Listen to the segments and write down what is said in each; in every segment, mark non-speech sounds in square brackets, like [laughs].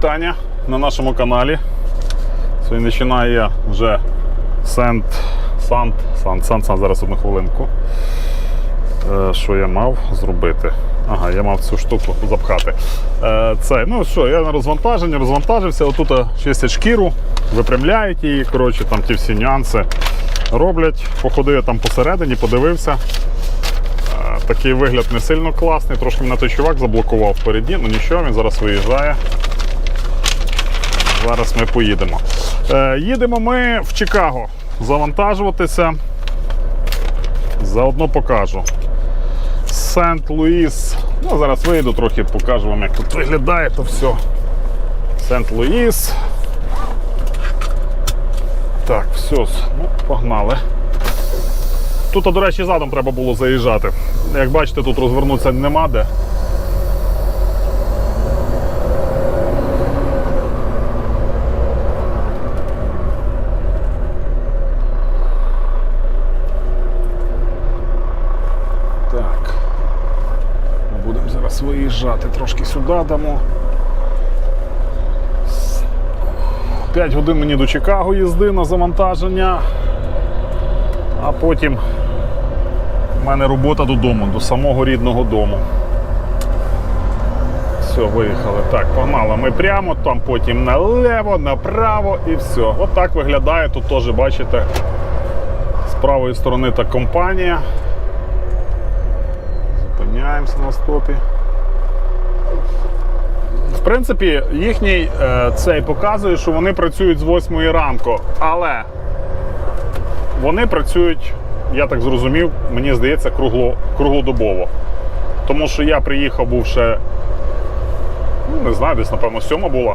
Таня на нашому каналі. Сьогодні починаю вже сент, сант, сант, сант, сант, зараз одну хвилинку. Е, що я мав зробити? Ага, я мав цю штуку запхати. Е, це, ну що, я на розвантаженні, розвантажився. Отут е, чистять шкіру, випрямляють її. Коротше, там ті всі нюанси роблять. Походив я там посередині, подивився. Е, Такий вигляд не сильно класний. Трошки мене той чувак заблокував впереді, ну нічого, він зараз виїжджає. Зараз ми поїдемо. Е, їдемо ми в Чикаго завантажуватися. Заодно покажу. Сент-Луїс. Ну, зараз вийду трохи, покажу вам, як тут виглядає то все. Сент-Луїс. Так, все, ну, погнали. Тут, до речі, задом треба було заїжджати. Як бачите, тут розвернутися нема де. Так. Ми будемо зараз трошки сюди дамо. 5 годин мені до Чикаго їзди на завантаження, а потім в мене робота додому, до самого рідного дому. Все, виїхали. Так, погнали. Ми прямо, там потім налево, направо і все. От так виглядає. Тут теж бачите, з правої сторони та компанія. Зупиняємося на стопі. В принципі, їхній е, цей показує, що вони працюють з 8 ранку, але вони працюють, я так зрозумів, мені здається, кругло, круглодобово. Тому що я приїхав, був ще, ну не знаю, десь, напевно, сьома була.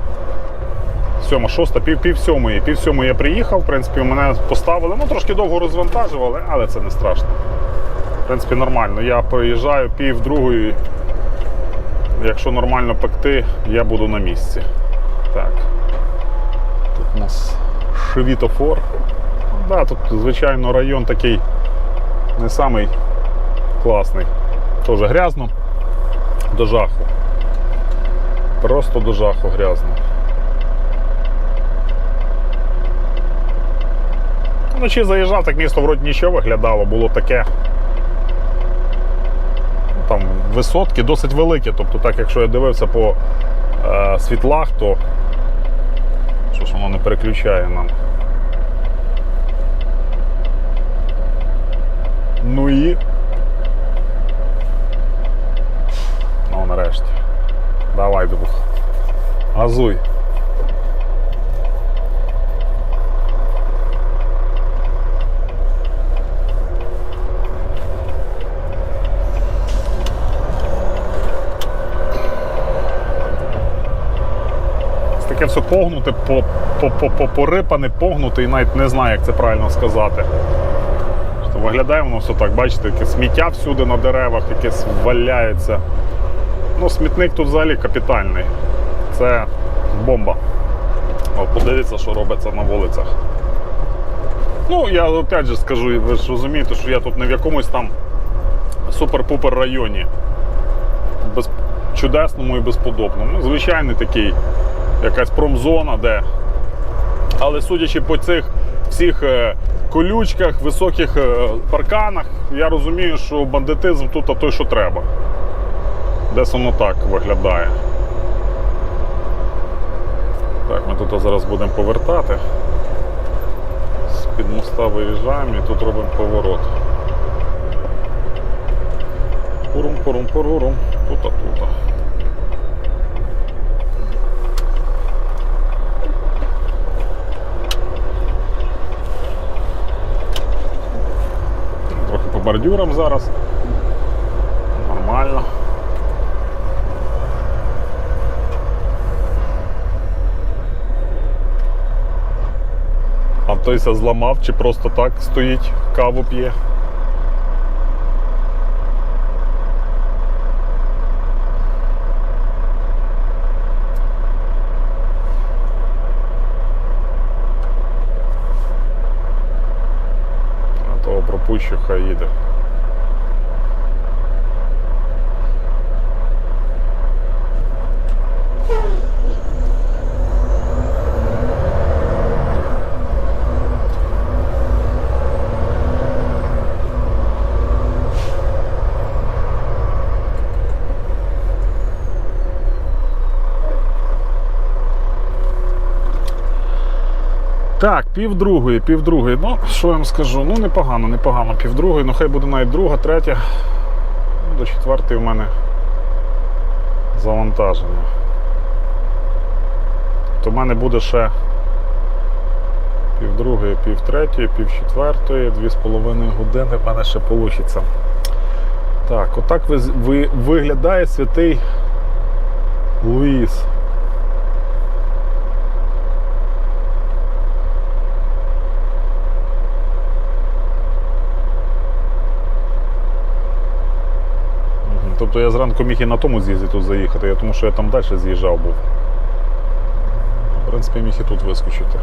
Сьома, шоста, пів, пів сьомої. Пів сьомої я приїхав, в принципі, мене поставили. Ну, трошки довго розвантажували, але це не страшно. В принципі, нормально. Я приїжджаю пів другої. Якщо нормально пекти, я буду на місці. Так. Тут у нас швітофор. Да, тут, звичайно, район такий не самий класний. Теж грязно. До жаху. Просто до жаху грязно. Вночі заїжджав, так місто вроді нічого виглядало, було таке висотки досить великі. Тобто, так, якщо я дивився по е, світлах, то що ж воно не переключає нам. Ну і. Ну, нарешті. Давай, друг. Газуй. таке все погнуте, по, по, по, по, порипане, погнуте і навіть не знаю, як це правильно сказати. Що Виглядає воно все так, бачите, яке сміття всюди на деревах, якесь валяється. Ну, смітник тут взагалі капітальний. Це бомба. Подивіться, що робиться на вулицях. Ну, я опять же скажу, ви ж розумієте, що я тут не в якомусь там супер-пупер районі. Без... Чудесному і безподобному. Ну, звичайний такий якась промзона, де. Але судячи по цих всіх е, колючках, високих е, парканах, я розумію, що бандитизм тут а той, що треба. Десь воно так виглядає. Так, ми тут зараз будемо повертати. З-під моста виїжджаємо і тут робимо поворот. Пурум-пурум-пурурум. Тута-тута. Бордюрам зараз. Нормально. А тойся зламав чи просто так стоїть, каву п'є. того пропущу, Так, півдругої, півдругої. Ну, що я вам скажу? Ну, непогано, непогано. Півдругої, ну хай буде навіть друга, третя. Ну, до четвертої в мене завантаження. То в мене буде ще півдругої, півтретьої, півчетвертої, дві з половиною години в мене ще вийде. Так, отак ви, ви, виглядає святий Луїс. Тобто я зранку міг і на тому з'їзді тут заїхати, тому що я там далі з'їжджав був. В принципі, міг і тут вискочити.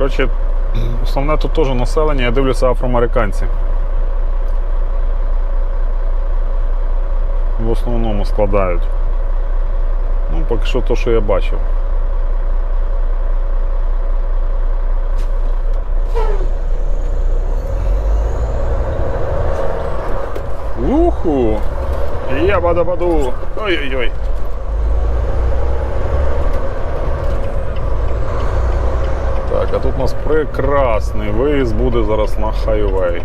Коротше, основне тут теж населення, я дивлюся афроамериканці. В основному складають. Ну, поки що то, що я бачив. Уху! Я бада-баду! Ой-ой-ой! А тут у нас прекрасний виїзд буде зараз на хайвей.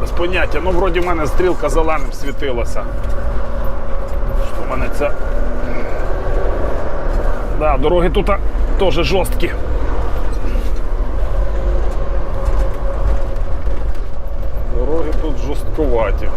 Без поняття, ну вроді в мене стрілка зеленим світилася. В мене це. Да, дороги тут теж жорсткі. Дороги тут жорстковаті.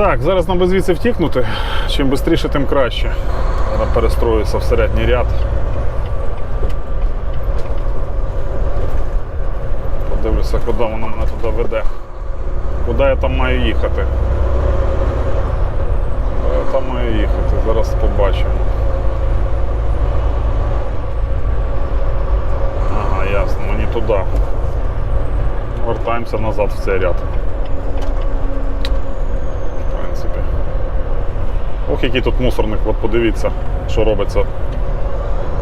Так, зараз нам би звідси втікнути. Чим швидше, тим краще. Зараз перестроюся в середній ряд. Подивлюся, куди воно мене туди веде. Куди я там маю їхати. Куди я там маю їхати, зараз побачимо. Ага, ясно, мені туди. Вертаємося назад в цей ряд. В принципі. Ох, який тут мусорник, от подивіться, що робиться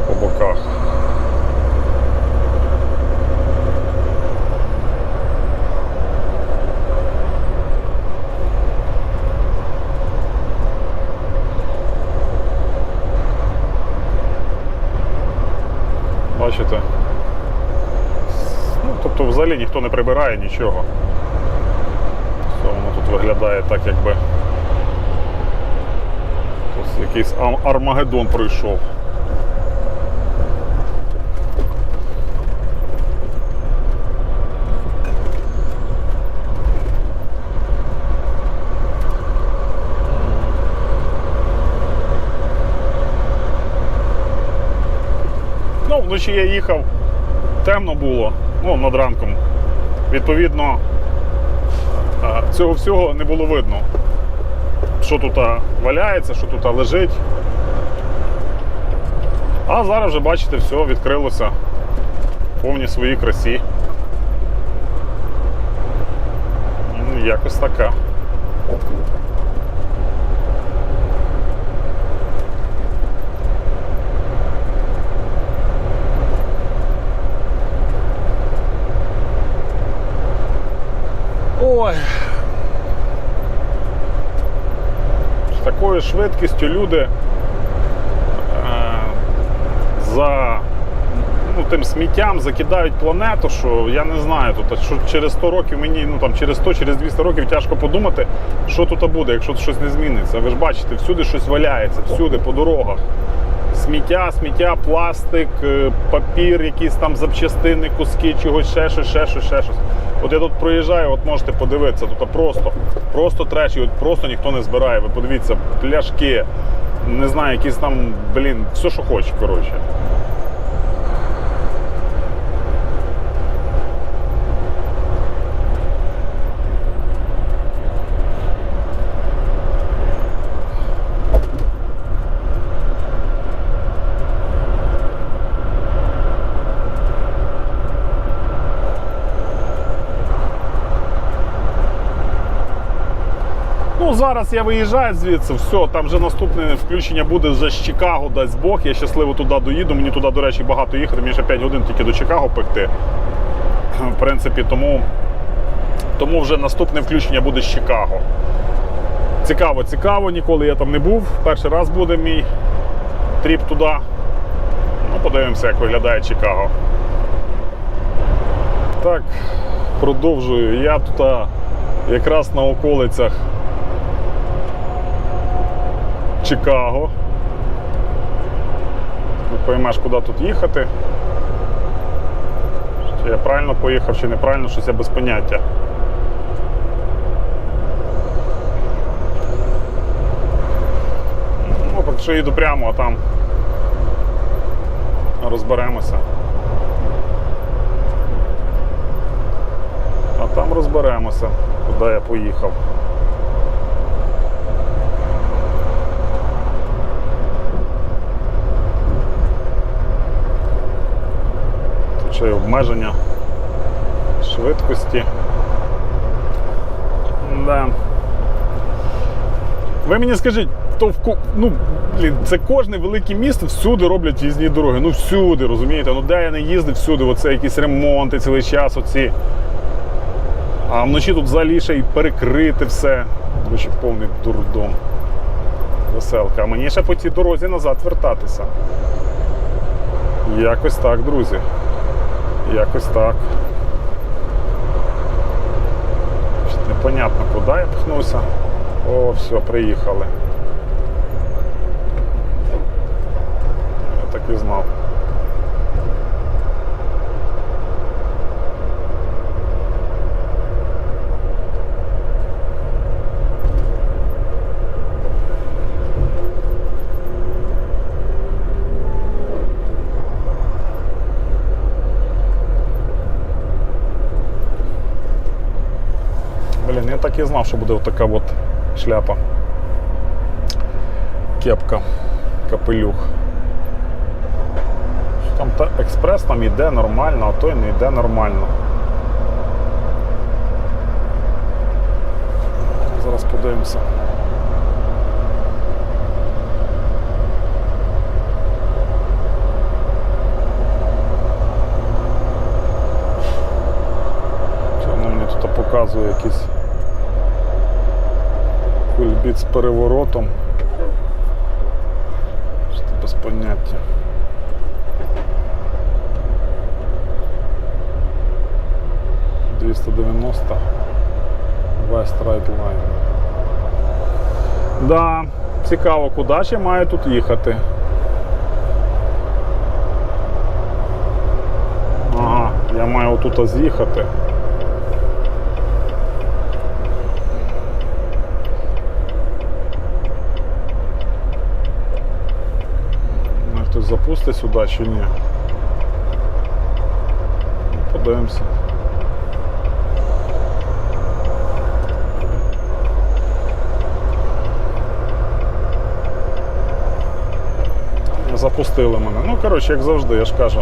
по боках. Бачите? Ну, тобто взагалі ніхто не прибирає нічого. Все воно тут виглядає так, якби якийсь Армагеддон пройшов. Ну, вночі я їхав, темно було, ну, над ранком. Відповідно, цього всього не було видно. Що тут валяється, що тут лежить. А зараз вже, бачите, все відкрилося в повній своїй красі. Ну, якось така. Ой. Такою швидкістю люди е, за ну, тим сміттям закидають планету, що я не знаю, тут, що через 100 років мені, ну там через 100, через 200 років тяжко подумати, що тут буде, якщо щось не зміниться. Ви ж бачите, всюди щось валяється, всюди, по дорогах. Сміття, сміття, пластик, е, папір, якісь там запчастини, куски, чогось, ще щось, ще щось, ще щось. От я тут проїжджаю, от можете подивитися, тут просто, просто треш, і от просто ніхто не збирає. Ви подивіться, пляшки, не знаю, якісь там, блін, все, що хоче, коротше. Зараз я виїжджаю звідси, все, там вже наступне включення буде вже з Чикаго, дасть Бог. Я щасливо туди доїду. Мені туди, до речі, багато їхати. Мені ще 5 годин тільки до Чикаго пекти. В принципі, тому, тому вже наступне включення буде з Чикаго. Цікаво, цікаво, ніколи я там не був. Перший раз буде мій тріп туди. Ну, подивимося, як виглядає Чикаго. Так, продовжую. Я тут якраз на околицях Чикаго. Не поймеш, куди тут їхати. Чи я правильно поїхав, чи неправильно, щось я без поняття. Ну, поки що їду прямо, а там розберемося. А там розберемося, куди я поїхав. Тут обмеження швидкості. Да. Ви мені скажіть, то в ну, блін, це кожне велике місто всюди роблять їзні дороги. Ну всюди, розумієте? Ну де я не їздив, всюди. Оце якісь ремонти цілий час, оці. А вночі тут взагалі ще й перекрити все. Короче, повний дурдом. Веселка. А мені ще по цій дорозі назад вертатися. Якось так, друзі. Якось так. Непонятно, куди я пхнувся. О, все, приїхали. Я так і знав. Блін, я так і знав, що буде така от шляпа. Кепка, капелюх. Що Там та експрес там йде нормально, а той не йде нормально. Зараз подивимося. Що воно мені тут показує якийсь кульбіт з переворотом. Що без поняття. Двісті дев'яносто West. Да, цікаво, куди ще маю тут їхати. Ага, я маю отут з'їхати. Ну, Хтось запустить сюди чи ні? Ну, Подивимося. Запустили мене. Ну, коротше, як завжди, я ж кажу.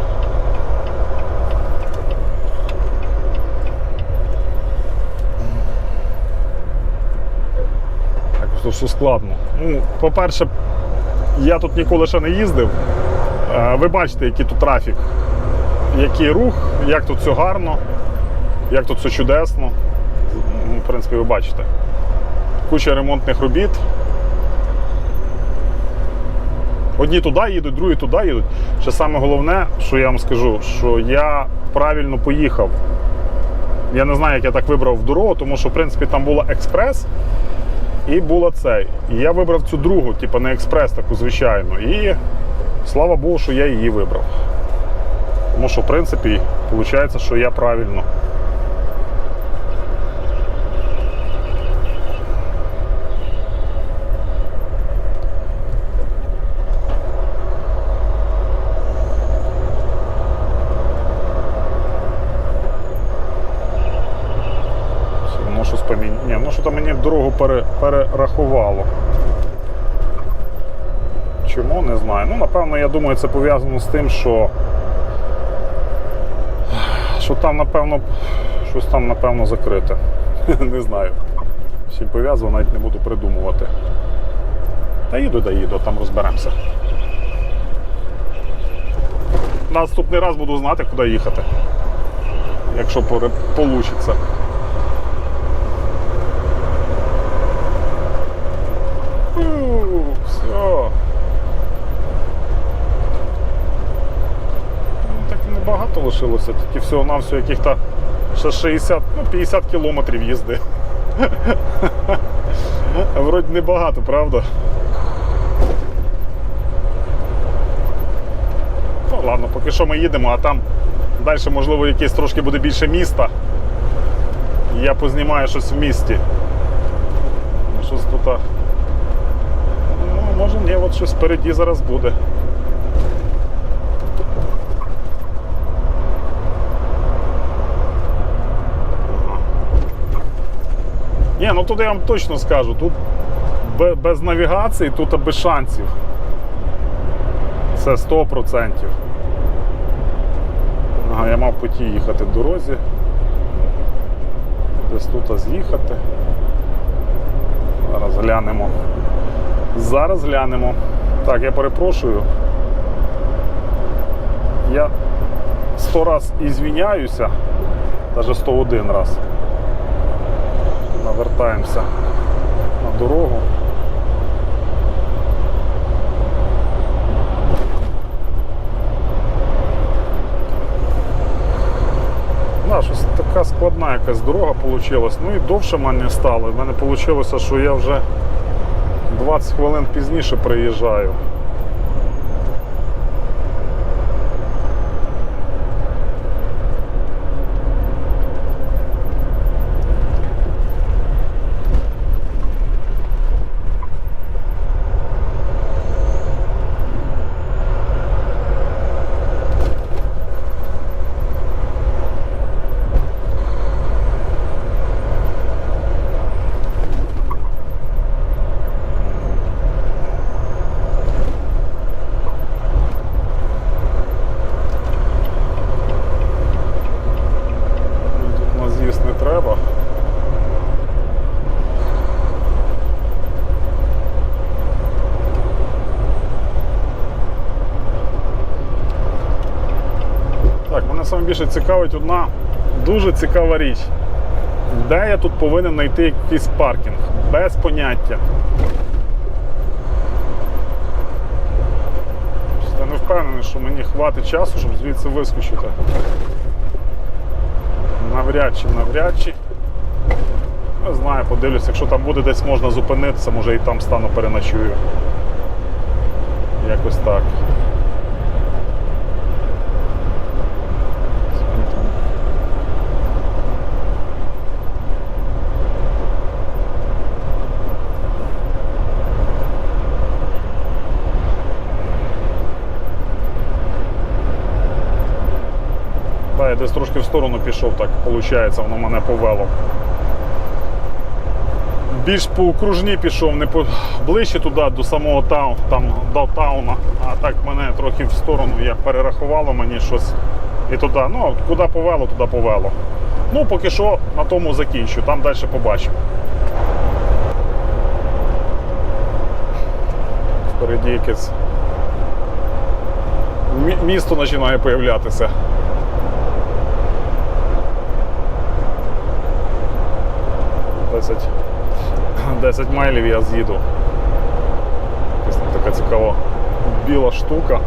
Так, все складно. Ну, по-перше, я тут ніколи ще не їздив. Е, Ви бачите, який тут трафік, який рух, як тут все гарно, як тут все чудесно. Ну, В принципі, ви бачите. Куча ремонтних робіт. Одні туди їдуть, другі туди їдуть. Ще саме головне, що я вам скажу, що я правильно поїхав. Я не знаю, як я так вибрав дорогу, тому що в принципі там була експрес і була цей. І я вибрав цю другу, типу не експрес, таку звичайну. І слава Богу, що я її вибрав. Тому що, в принципі, виходить, що я правильно. Все, Воно щось помінь... Ні, воно що там мені дорогу пере... перерахувало. Не знаю. Ну, напевно, я думаю, це пов'язано з тим, що. Що там, напевно, щось там, напевно, закрите. [laughs] Не знаю. Всім пов'язано, навіть не буду придумувати. Та їду, да їду, там розберемося. Наступний раз буду знати, куди їхати. Якщо вийде. Все. Ну, так і небагато лишилося, тільки всього-навсього яких-то ще 60, ну 50 кілометрів їзди. [laughs] Вроді небагато, правда? Ну ладно, поки що ми їдемо, а там далі, можливо, якесь трошки буде більше міста. Я познімаю щось в місті. Щось тут. Ну, може ні, от щось впереді зараз буде. Ні, ну тут я вам точно скажу, тут без навігації, тут без шансів. Це 100%. Ага, я мав по тій їхати в дорозі. Десь тут з'їхати. Зараз глянемо. Зараз глянемо. Так, я перепрошую. Я 100 раз і навіть 101 раз. Навертаємося на дорогу. Да, щось така складна якась дорога вийшла. Ну і довше в мене стало. В мене вийшло, що я вже 20 хвилин пізніше приїжджаю. Тут на з'їзд не треба. Так, мене саме більше цікавить одна дуже цікава річ. Де я тут повинен знайти якийсь паркінг? Без поняття. Я не впевнений, що мені хватить часу, щоб звідси вискочити. Навряд чи, навряд чи. Не знаю, подивлюсь, якщо там буде десь можна зупинитися, може і там стану переночую. Якось так. я десь трошки в сторону пішов, так виходить, воно мене повело. Більш по окружні пішов, не по... ближче туди, до самого тау, там, до тауна, а так мене трохи в сторону як перерахувало мені щось і туди. Ну, куди повело, туди повело. Ну, поки що на тому закінчу, там далі побачу. Впереді якесь місто починає з'являтися. 10 10 [laughs] майлів я з'їду. Якась там така цікава біла штука.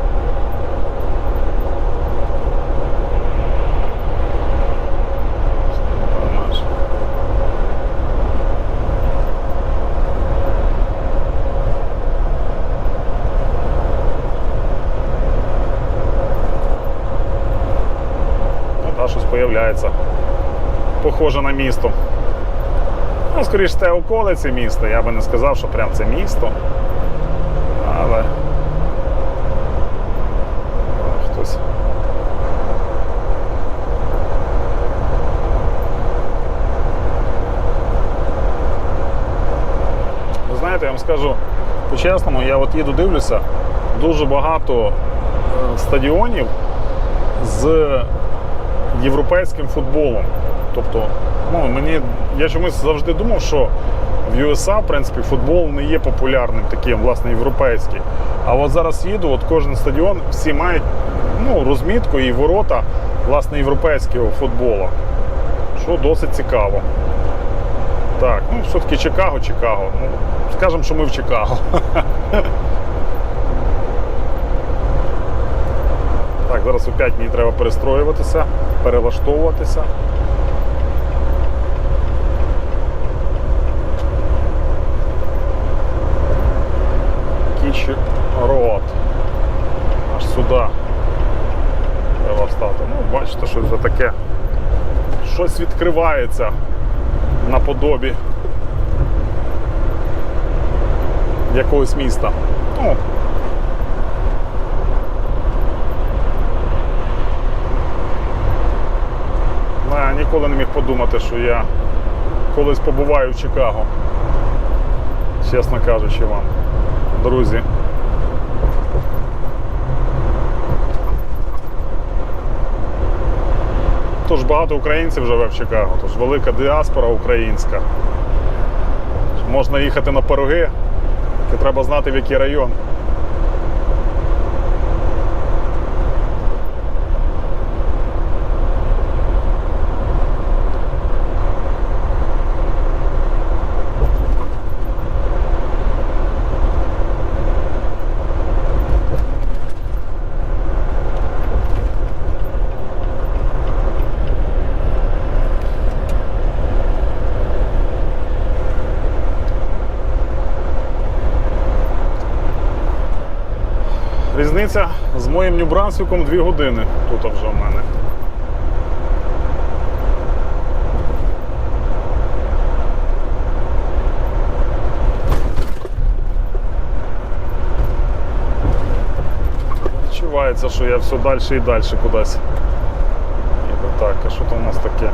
Та щось появляється. Похоже на місто. Ну, скоріш, це околиці міста. Я би не сказав, що прям це місто. Але. Хтось. Ви знаєте, я вам скажу по-чесному, я от їду дивлюся, дуже багато е, стадіонів з європейським футболом. Тобто, ну, мені, я чомусь завжди думав, що в USA, в принципі, футбол не є популярним таким, власне, європейський. А от зараз їду, от кожен стадіон, всі мають ну, розмітку і ворота власне європейського футболу. Що досить цікаво. Так, ну все-таки Чикаго, Чикаго. Ну, скажемо, що ми в Чикаго. [laughs] Так, зараз опять мені треба перестроюватися, перелаштовуватися. Роад. Аж сюди треба встати. Ну, бачите, що за таке. Щось відкривається наподобі якогось міста. Ну, Ну, Я ніколи не міг подумати, що я колись побуваю в Чикаго. Чесно кажучи вам, друзі. Тож багато українців живе в Чикаго, тож велика діаспора українська. Можна їхати на пироги, треба знати в який район. Різниця з моїм Нью-Брансвіком 2 години тут вже в мене. Відчувається, що я все далі і далі кудись. Так, а що то у нас таке?